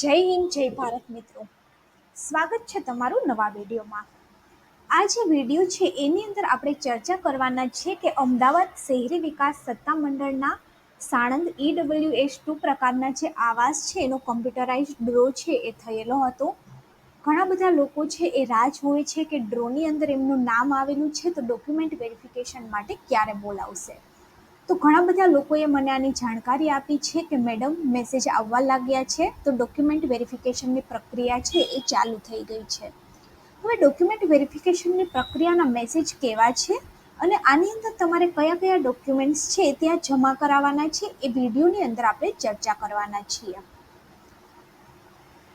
જય હિન્દ, જય ભારત મિત્રો. સ્વાગત છે તમારું નવા વિડીયોમાં. આ જે વીડિયો છે, એની અંદર આપણે ચર્ચા કરવાના છે કે અમદાવાદ શહેરી વિકાસ સત્તા મંડળના સાણંદ ઈડબલ્યુ એસ ટુ પ્રકારના જે આવાસ છે, એનો કમ્પ્યુટરાઇઝ ડ્રો છે, એ થયેલો હતો. ઘણા બધા લોકો છે, એ રાહ જોવે છે કે ડ્રોની અંદર એમનું નામ આવેલું છે, તો ડોક્યુમેન્ટ વેરિફિકેશન માટે ક્યારે બોલાવશે? તો ઘણા બધા લોકોએ મને આની જાણકારી આપી છે કે મેડમ મેસેજ આવવા લાગ્યા છે, તો ડોક્યુમેન્ટ વેરિફિકેશનની પ્રક્રિયા છે એ ચાલુ થઈ ગઈ છે. હવે ડોક્યુમેન્ટ વેરિફિકેશનની પ્રક્રિયાના મેસેજ કેવા છે? અને આની અંદર તમારે કયા કયા ડોક્યુમેન્ટ્સ છે ત્યાં જમા કરાવવાના છે એ વિડીયોની અંદર આપણે ચર્ચા કરવાના છીએ.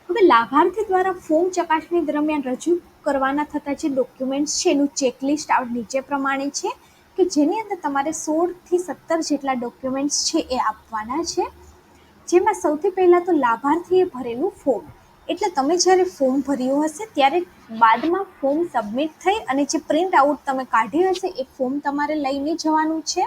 હવે લાભાર્થી દ્વારા ફોર્મ ચકાસણી દરમિયાન રજૂ કરવાના થતા જે ડોક્યુમેન્ટ્સ છે એનું ચેકલિસ્ટ નીચે પ્રમાણે છે. કે જેની અંદર તમારે સોળથી સત્તર જેટલા ડોક્યુમેન્ટ્સ છે એ આપવાના છે. જેમાં સૌથી પહેલાં તો લાભાર્થીએ ભરેલું ફોર્મ એટલે તમે જ્યારે ફોર્મ ભર્યું હશે, ત્યારે બાદમાં ફોર્મ સબમિટ થઈ અને જે પ્રિન્ટ આઉટ તમે કાઢ્યું હશે, એ ફોર્મ તમારે લઈને જવાનું છે.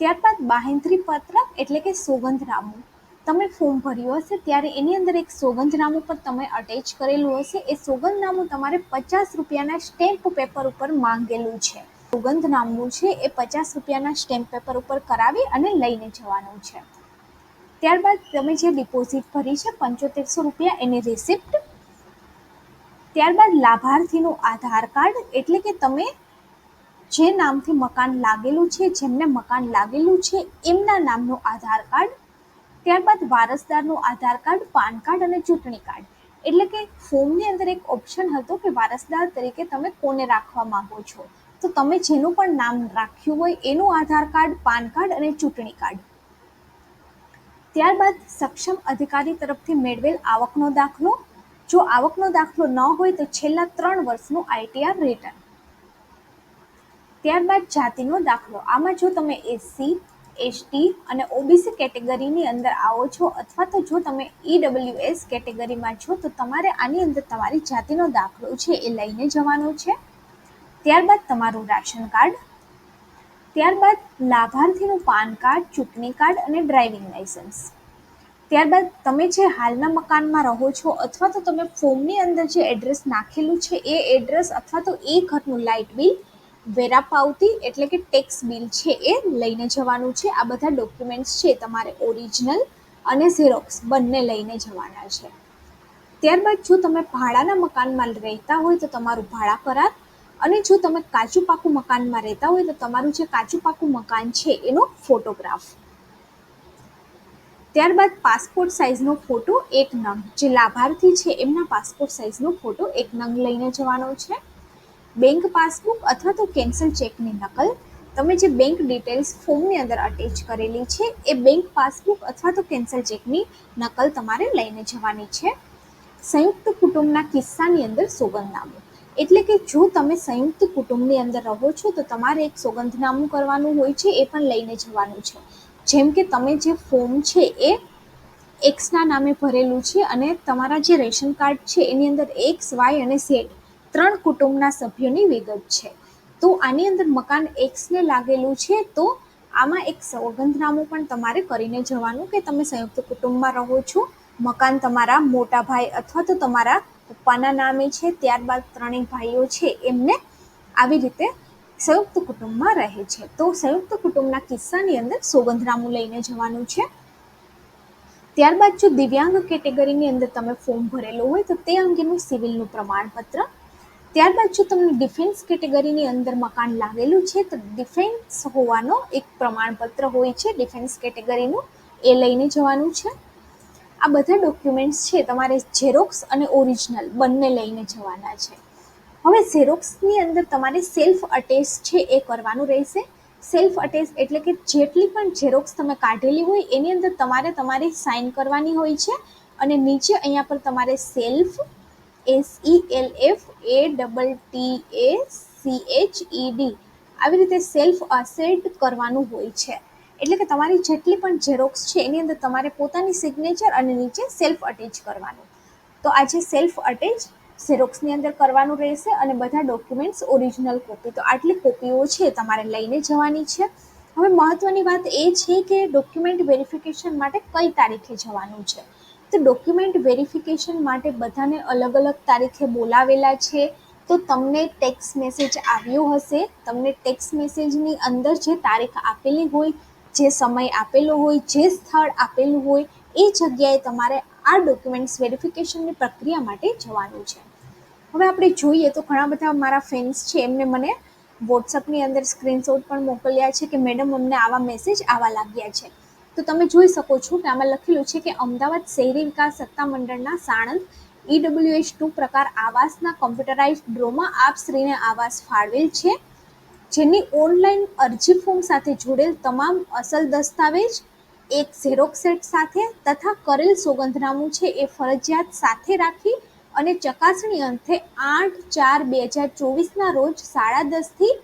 ત્યારબાદ બાહેંધરી પત્રક એટલે કે સોગંધરામું તમે ફોર્મ ભર્યું હશે, ત્યારે એની અંદર એક સોગંધનામું પર તમે અટેચ કરેલું હશે. એ સોગંધનામું તમારે પચાસ રૂપિયાના સ્ટેમ્પ પેપર ઉપર માંગેલું છે. સુગંધનામું છે એ પચાસ રૂપિયાના સ્ટેમ્પ પેપર ઉપર કરાવી અને લઈને જવાનું છે. ત્યારબાદ તમે જે ડિપોઝિટ ભરી છે પંચોતેરસો રૂપિયા એની રિસિપ્ટ ત્યારબાદ લાભાર્થીનું આધાર કાર્ડ એટલે કે તમે જે નામથી મકાન લાગેલું છે, જેમને મકાન લાગેલું છે, એમના નામનું આધાર કાર્ડ, ત્યારબાદ વારસદારનું આધાર કાર્ડ, પાન કાર્ડ અને ચૂંટણી કાર્ડ. એટલે કે ફોર્મની અંદર એક ઓપ્શન હતો કે વારસદાર તરીકે તમે કોને રાખવા માંગો છો? તો તમે જેનું પણ નામ રાખ્યું હોય એનું આધાર કાર્ડ, પાન કાર્ડ અને ચૂંટણી કાર્ડ. ત્યારબાદ સક્ષમ અધિકારી તરફથી મેળવેલ આવકનો દાખલો. જો આવકનો દાખલો ન હોય તો છેલ્લા ત્રણ વર્ષનું આઈટીઆર રિટર્ન ત્યારબાદ જાતિનો દાખલો. આમાં જો તમે એસસી એસટી અને ઓબીસી કેટેગરીની અંદર આવો છો અથવા તો જો તમે ઈડબ્લ્યુએસ કેટેગરીમાં છો તો તમારે આની અંદર તમારી જાતિનો દાખલો છે એ લઈને જવાનો છે. ત્યારબાદ તમારું રાશન કાર્ડ, ત્યારબાદ લાભાર્થીનું પાન કાર્ડ, ચૂંટણી કાર્ડ અને ડ્રાઇવિંગ લાઇસન્સ. ત્યારબાદ તમે જે હાલના મકાનમાં રહો છો અથવા તો તમે ફોર્મની અંદર જે એડ્રેસ નાખેલું છે એ એડ્રેસ અથવા તો એ ઘરનું લાઇટ બિલ, વેરા પાવતી એટલે કે ટેક્સ બિલ છે એ લઈને જવાનું છે. આ બધા ડોક્યુમેન્ટ્સ છે તમારે ઓરિજિનલ અને ઝેરોક્સ બંને લઈને જવાના છે. ત્યારબાદ જો તમે ભાડાના મકાનમાં રહેતા હોય તો તમારું ભાડા કરાર અને જો તમે કાચું પાકું મકાનમાં રહેતા હોય તો તમારું જે કાચું પાકું મકાન છે એનો ફોટોગ્રાફ. ત્યારબાદ પાસપોર્ટ સાઇઝનો ફોટો એક નંગ. જે લાભાર્થી છે એમના પાસપોર્ટ સાઇઝનો ફોટો એક નંગ લઈને જવાનો છે. બેંક પાસબુક અથવા તો કેન્સલ ચેકની નકલ. તમે જે બેંક ડિટેલ્સ ફોર્મની અંદર અટેચ કરેલી છે એ બેંક પાસબુક અથવા તો કેન્સલ ચેકની નકલ તમારે લઈને જવાની છે. સંયુક્ત કુટુંબના કિસ્સાની અંદર સોગંદનામું. એટલે કે જો તમે સંયુક્ત કુટુંબની અંદર રહો છો, તો તમારે એક સોગંધનામું કરવાનું હોય છે, એ પણ લઈને જવાનું છે. જેમ કે તમે જે ફોર્મ છે, એ એક્સના નામે ભરેલું છે અને તમારા જે રેશન કાર્ડ છે, એની અંદર એક્સ વાય અને ઝેડ ત્રણ કુટુંબના સભ્યોની વિગત છે. તો આની અંદર મકાન એક્સને લાગેલું છે, તો આમાં એક સોગંધનામું પણ તમારે કરીને જવાનું કે તમે સંયુક્ત કુટુંબમાં રહો છો. મકાન તમારા મોટા ભાઈ અથવા તો તમારા પપ્પાના નામે છે, ત્યારબાદ ત્રણેય ભાઈઓ છે, એમને આવી રીતે સંયુક્ત કુટુંબમાં રહે છે. તો સંયુક્ત કુટુંબના કિસ્સાની અંદર સોગંધરામું લઈને જવાનું છે. ત્યારબાદ જો દિવ્યાંગ કેટેગરીની અંદર તમે ફોર્મ ભરેલું હોય તો તે અંગેનું સિવિલનું પ્રમાણપત્ર. ત્યારબાદ જો તમને ડિફેન્સ કેટેગરીની અંદર મકાન લાગેલું છે, તો ડિફેન્સ હોવાનો એક પ્રમાણપત્ર હોય છે, ડિફેન્સ કેટેગરીનું, એ લઈને જવાનું છે. આ બધા ડોક્યુમેન્ટ્સ છે તમારે ઝેરોક્સ અને ઓરિજિનલ બંને લઈને જવાના છે. હવે ઝેરોક્સની અંદર તમારે સેલ્ફ અટેસ્ટ છે એ કરવાનું રહેશે. સેલ્ફ અટેસ્ટ એટલે કે જેટલી પણ ઝેરોક્સ તમે કાઢેલી હોય એની અંદર તમારે તમારી સાઇન કરવાની હોય છે અને નીચે અહીંયા પર તમારે self S E L F A double T A C H E D આવી રીતે સેલ્ફ અસેટ કરવાનું હોય છે. એટલે કે તમારી જેટલી પણ ઝેરોક્સ છે, એની અંદર તમારે પોતાની સિગ્નેચર અને નીચે સેલ્ફ અટેચ કરવાનું. તો આ જે સેલ્ફ અટેચ ઝેરોક્સની અંદર કરવાનું રહેશે અને બધા ડોક્યુમેન્ટ્સ ઓરિજિનલ કોપી તો આટલી કોપીઓ છે તમારે લઈને જવાની છે. હવે મહત્ત્વની વાત એ છે કે ડોક્યુમેન્ટ વેરિફિકેશન માટે કઈ તારીખે જવાનું છે? તો ડોક્યુમેન્ટ વેરિફિકેશન માટે બધાને અલગ અલગ તારીખે બોલાવેલા છે. તો તમને ટેક્સ મેસેજ આવ્યો હશે. તમને ટેક્સ મેસેજની અંદર જે તારીખ આપેલી હોય જે સમય આપેલો હોય, જે સ્થળ આપેલું હોય, એ જગ્યાએ તમારે આ ડોક્યુમેન્ટ્સ વેરિફિકેશનની પ્રક્રિયા માટે જવાનું છે. હવે આપણે જોઈએ તો ઘણા બધા મારા ફેન્સ છે, એમને મને વોટ્સઅપની અંદર સ્ક્રીનશોટ પણ મોકલ્યા છે કે, મેડમ, અમને આવા મેસેજ આવા લાગ્યા છે. તો તમે જોઈ શકો છો કે આમાં લખેલું છે કે, અમદાવાદ શહેરી વિકાસ સત્તામંડળના સાણંદ ઈડબ્લ્યુએચ ટુ પ્રકાર આવાસના કોમ્પ્યુટરાઇઝ ડ્રોમાં આપશ્રીને આવાસ ફાળવેલ છે. જેની ઓનલાઈન અરજી ફોર્મ સાથે જોડેલ તમામ અસલ દસ્તાવેજ, એક ઝેરોક્ષ સેટ સાથે તથા કરેલ સોગંદનામું છે એ ફરજિયાત સાથે રાખી અને ચકાસણી અંતે આઠ ચાર બે હજાર ચોવીસના રોજ સાડા દસથી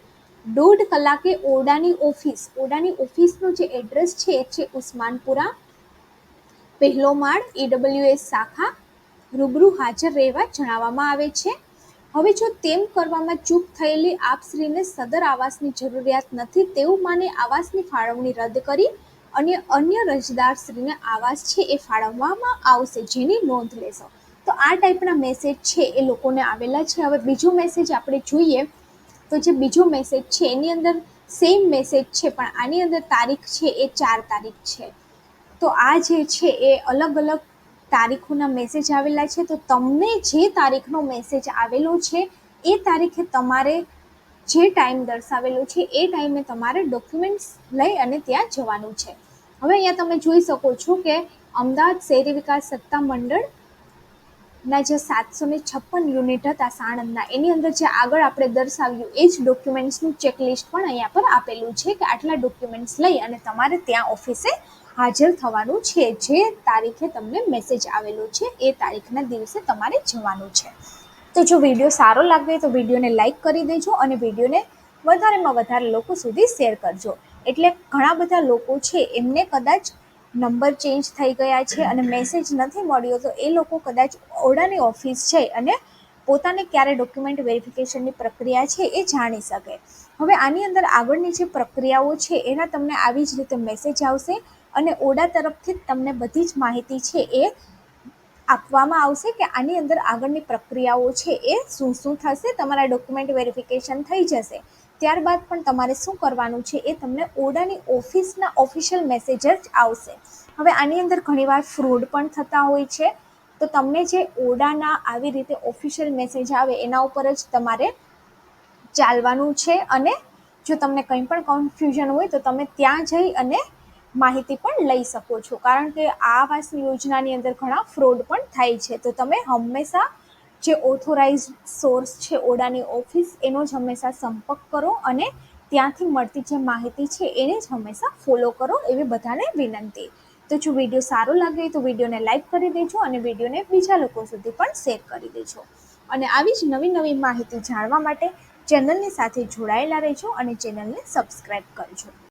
દોઢ કલાકે ઓરડાની ઓફિસ, ઓરડાની ઓફિસનું જે એડ્રેસ છે એ છે ઉસ્માનપુરા પહેલો માળ ઈડબ્લ્યુએસ શાખા, રૂબરૂ હાજર રહેવા જણાવવામાં આવે છે. હવે જો તેમ કરવામાં ચૂક થયેલી આપશ્રીને સદર આવાસની જરૂરિયાત નથી, તેવું માને આવાસની ફાળવણી રદ કરી અને અન્ય અરજદારશ્રીને આવાસ છે એ ફાળવવામાં આવશે જેની નોંધ લેશો. તો આ ટાઈપના મેસેજ છે એ લોકોને આવેલા છે. હવે બીજો મેસેજ આપણે જોઈએ તો જે બીજો મેસેજ છે, એની અંદર સેમ મેસેજ છે, પણ આની અંદર તારીખ છે એ ચાર તારીખ છે. તો આ જે છે એ અલગ અલગ તારીખોના મેસેજ આવેલા છે, તો તમને જે તારીખનો મેસેજ આવેલો છે, એ તારીખે તમારે જે ટાઈમ દર્શાવેલો છે, એ ટાઈમે તમારે ડોક્યુમેન્ટ્સ લઈ અને ત્યાં જવાનું છે. હવે અહીંયા તમે જોઈ શકો છો કે અમદાવાદ શહેરી વિકાસ સત્તા મંડળ ના જે સાતસો ને છપ્પન યુનિટ હતા સાણંદના, એની અંદર જે આગળ આપણે દર્શાવ્યું એ જ ડોક્યુમેન્ટ્સનું ચેકલિસ્ટ પણ અહીંયા પર આપેલું છે કે આટલા ડોક્યુમેન્ટ્સ લઈ અને તમારે ત્યાં ઓફિસે હાજર થવાનું છે. જે તારીખે તમને મેસેજ આવેલો છે, એ તારીખના દિવસે તમારે જવાનું છે. તો જો વીડિયો સારો લાગે તો વિડીયોને લાઇક કરી દેજો અને વિડીયોને વધારેમાં વધારે લોકો સુધી શેર કરજો. એટલે ઘણા બધા લોકો છે, એમને કદાચ નંબર ચેન્જ થઈ ગયા છે અને મેસેજ નથી મળ્યો તો એ લોકો કદાચ ઓરડાની ઓફિસ છે અને પોતાને ક્યારે ડોક્યુમેન્ટ વેરિફિકેશનની પ્રક્રિયા છે એ જાણી શકે. હવે આની અંદર આગળની જે પ્રક્રિયાઓ છે, એના તમને આવી જ રીતે મેસેજ આવશે. અને ઓડા તરફથી તમને બધી જ માહિતી છે એ આપવામાં આવશે કે આની અંદર આગળની પ્રક્રિયાઓ છે એ શું શું થશે, તમારા ડોક્યુમેન્ટ વેરિફિકેશન થઈ જશે. ત્યારબાદ પણ તમારે શું કરવાનું છે એ તમને ઓડાની ઓફિસના ઓફિશિયલ મેસેજ જ આવશે. હવે આની અંદર ઘણીવાર ફ્રોડ પણ થતા હોય છે. તો તમને જે ઓડાના આવી રીતે ઓફિશિયલ મેસેજ આવે એના ઉપર જ તમારે ચાલવાનું છે અને જો તમને કંઈ પણ કન્ફ્યુઝન હોય તો તમે ત્યાં જઈ અને માહિતી પણ લઈ શકો છો. કારણ કે આવાસ યોજનાની અંદર ઘણા ફ્રોડ પણ થાય છે. તો તમે હંમેશા જે ઓથોરાઇઝ સોર્સ છે ઓડાની ઓફિસ, એનો જ હંમેશા સંપર્ક કરો અને ત્યાંથી મળતી જે માહિતી છે એને જ હંમેશા ફોલો કરો એવી બધાને વિનંતી. તો જો વીડિયો સારો લાગે તો વિડીયોને લાઇક કરી દેજો અને વિડીયોને બીજા લોકો સુધી પણ શેર કરી દેજો. અને આવી જ નવી નવી માહિતી જાણવા માટે ચેનલની સાથે જોડાયેલા રહેજો અને ચેનલને સબસ્ક્રાઈબ કરજો.